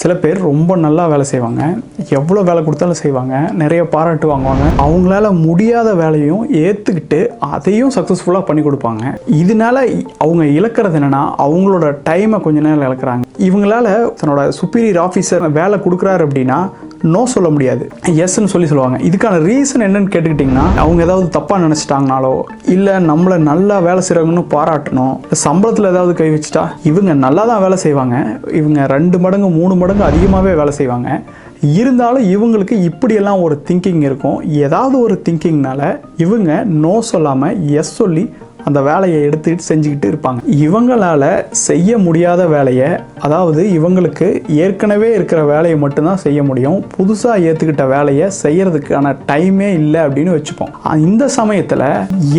சில பேர் ரொம்ப நல்லா வேலை செய்வாங்க. எவ்வளோ வேலை கொடுத்தாலும் செய்வாங்க. நிறைய பாராட்டு வாங்குவாங்க. அவங்களால முடியாத வேலையும் ஏற்றுக்கிட்டு அதையும் சக்ஸஸ்ஃபுல்லாக பண்ணி கொடுப்பாங்க. இதனால அவங்க இழக்கிறது என்னென்னா அவங்களோட டைமை கொஞ்ச நேரம் இழக்கிறாங்க. இவங்களால தன்னோட சுப்பீரியர் ஆஃபீஸர் வேலை கொடுக்குறாரு அப்படின்னா நோ சொல்ல முடியாது. எஸ்ன்னு சொல்லி சொல்லுவாங்க. இதுக்கான ரீசன் என்னன்னு கேட்டுக்கிட்டிங்கன்னா அவங்க ஏதாவது தப்பாக நினச்சிட்டாங்கனாலோ இல்லை நம்மளை நல்லா வேலை செய்கிறாங்கன்னு பாராட்டணும் சம்பளத்தில் ஏதாவது கை வச்சுட்டா இவங்க நல்லா தான் வேலை செய்வாங்க. இவங்க ரெண்டு மடங்கு மூணு மடங்கு அதிகமாகவே வேலை செய்வாங்க. இருந்தாலும் இவங்களுக்கு இப்படியெல்லாம் ஒரு திங்கிங் இருக்கும். ஏதாவது ஒரு திங்கிங்னால இவங்க நோ சொல்லாமல் எஸ் சொல்லி அந்த வேலையை எடுத்துக்கிட்டு செஞ்சுக்கிட்டு இருப்பாங்க. இவங்களால செய்ய முடியாத வேலையை அதாவது இவங்களுக்கு ஏற்கனவே இருக்கிற வேலையை மட்டும்தான் செய்ய முடியும். புதுசாக ஏற்றுக்கிட்ட வேலையை செய்கிறதுக்கான டைமே இல்லை அப்படின்னு வச்சுப்போம். இந்த சமயத்தில்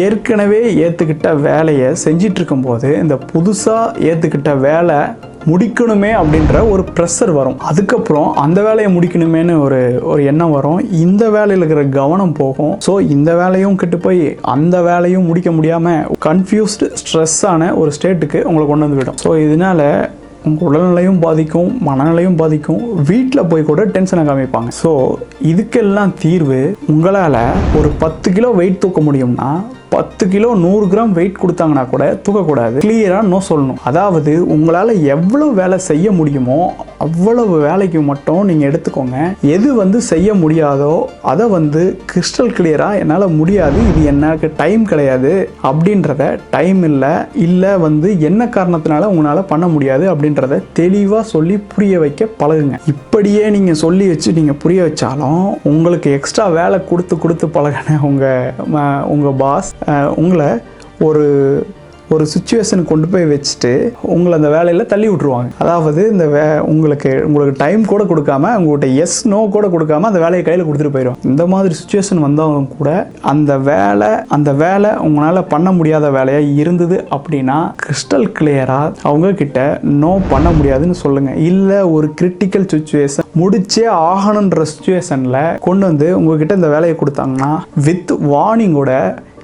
ஏற்கனவே ஏற்றுக்கிட்ட வேலையை செஞ்சிட்ருக்கும்போது இந்த புதுசாக ஏற்றுக்கிட்ட வேலை முடிக்கணுமே அப்படின்ற ஒரு ப்ரெஷர் வரும். அதுக்கப்புறம் அந்த வேலையை முடிக்கணுமேனு ஒரு ஒரு எண்ணம் வரும். இந்த வேலையில் இருக்கிற கவனம் போகும். ஸோ இந்த வேலையும் கெட்டு போய் அந்த வேலையும் முடிக்க முடியாமல் கன்ஃபியூஸ்டு ஸ்ட்ரெஸ்ஸான ஒரு ஸ்டேட்டுக்கு உங்களை கொண்டு வந்து விடும். ஸோ இதனால உங்கள் உடல்நிலையும் பாதிக்கும் மனநிலையும் பாதிக்கும். வீட்டில் போய் கூட டென்ஷனை காமிப்பாங்க. ஸோ இதுக்கெல்லாம் தீர்வு உங்களால் ஒரு பத்து கிலோ வெயிட் தூக்க முடியும்னா பத்து கிலோ நூறு கிராம் வெயிட் கொடுத்தாங்கன்னா கூட தூக்கக்கூடாது. கிளியராக நோ சொல்லணும். அதாவது உங்களால் எவ்வளோ வேலை செய்ய முடியுமோ அவ்வளவு வேலைக்கு மட்டும் நீங்கள் எடுத்துக்கோங்க. எது வந்து செய்ய முடியாதோ அதை வந்து கிறிஸ்டல் கிளியராக என்னால் முடியாது. இது எனக்கு டைம் கிடையாது. அப்படின்றத டைம் இல்லை இல்லை வந்து என்ன காரணத்தினால உங்களால் பண்ண முடியாது அப்படின்றத தெளிவாக சொல்லி புரிய வைக்க பழகுங்க. இப்படியே நீங்கள் சொல்லி வச்சு நீங்கள் புரிய வச்சாலும் உங்களுக்கு எக்ஸ்ட்ரா வேலை கொடுத்து கொடுத்து பழகின உங்கள் உங்கள் பாஸ் உங்களை ஒரு ஒரு சுச்சுவேஷன் கொண்டு போய் வச்சுட்டு உங்களை அந்த வேலையில் தள்ளி விட்ருவாங்க அதாவது இந்த வே உங்களுக்கு உங்களுக்கு டைம் கூட கொடுக்காம உங்கள்கிட்ட எஸ் நோ கூட கொடுக்காம அந்த வேலையை கையில் கொடுத்துட்டு போயிடும் இந்த மாதிரி சுச்சுவேஷன் வந்தவங்க கூட அந்த வேலை அந்த வேலை உங்களால் பண்ண முடியாத வேலையாக இருந்தது அப்படின்னா கிறிஸ்டல் கிளியராக அவங்க கிட்ட நோ பண்ண முடியாதுன்னு சொல்லுங்கள் இல்லை ஒரு கிரிட்டிக்கல் சுச்சுவேஷன் முடிச்சே ஆகணுன்ற சுச்சுவேஷனில் கொண்டு வந்து உங்ககிட்ட இந்த வேலையை கொடுத்தாங்கன்னா வித் வார்னிங்கோட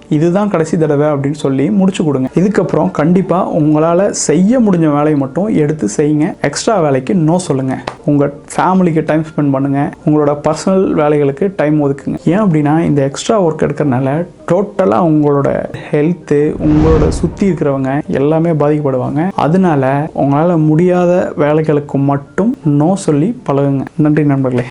இதுதான் கடைசி தடவை அப்படின்னு சொல்லி முடிச்சு கொடுங்க. இதுக்கப்புறம் கண்டிப்பாக உங்களால் செய்ய முடிஞ்ச வேலையை மட்டும் எடுத்து செய்யுங்க. எக்ஸ்ட்ரா வேலைக்கு நோ சொல்லுங்கள் உங்கள் ஃபேமிலிக்கு டைம் ஸ்பெண்ட் பண்ணுங்கள் உங்களோட பர்சனல் வேலைகளுக்கு டைம் ஒதுக்குங்க. ஏன் அப்படின்னா இந்த எக்ஸ்ட்ரா ஒர்க் எடுக்கிறனால டோட்டலாக உங்களோட ஹெல்த்து உங்களோட சுற்றி இருக்கிறவங்க எல்லாமே பாதிக்கப்படுவாங்க. அதனால உங்களால் முடியாத வேலைகளுக்கு மட்டும் நோ சொல்லி பழகுங்க. நன்றி நண்பர்களே.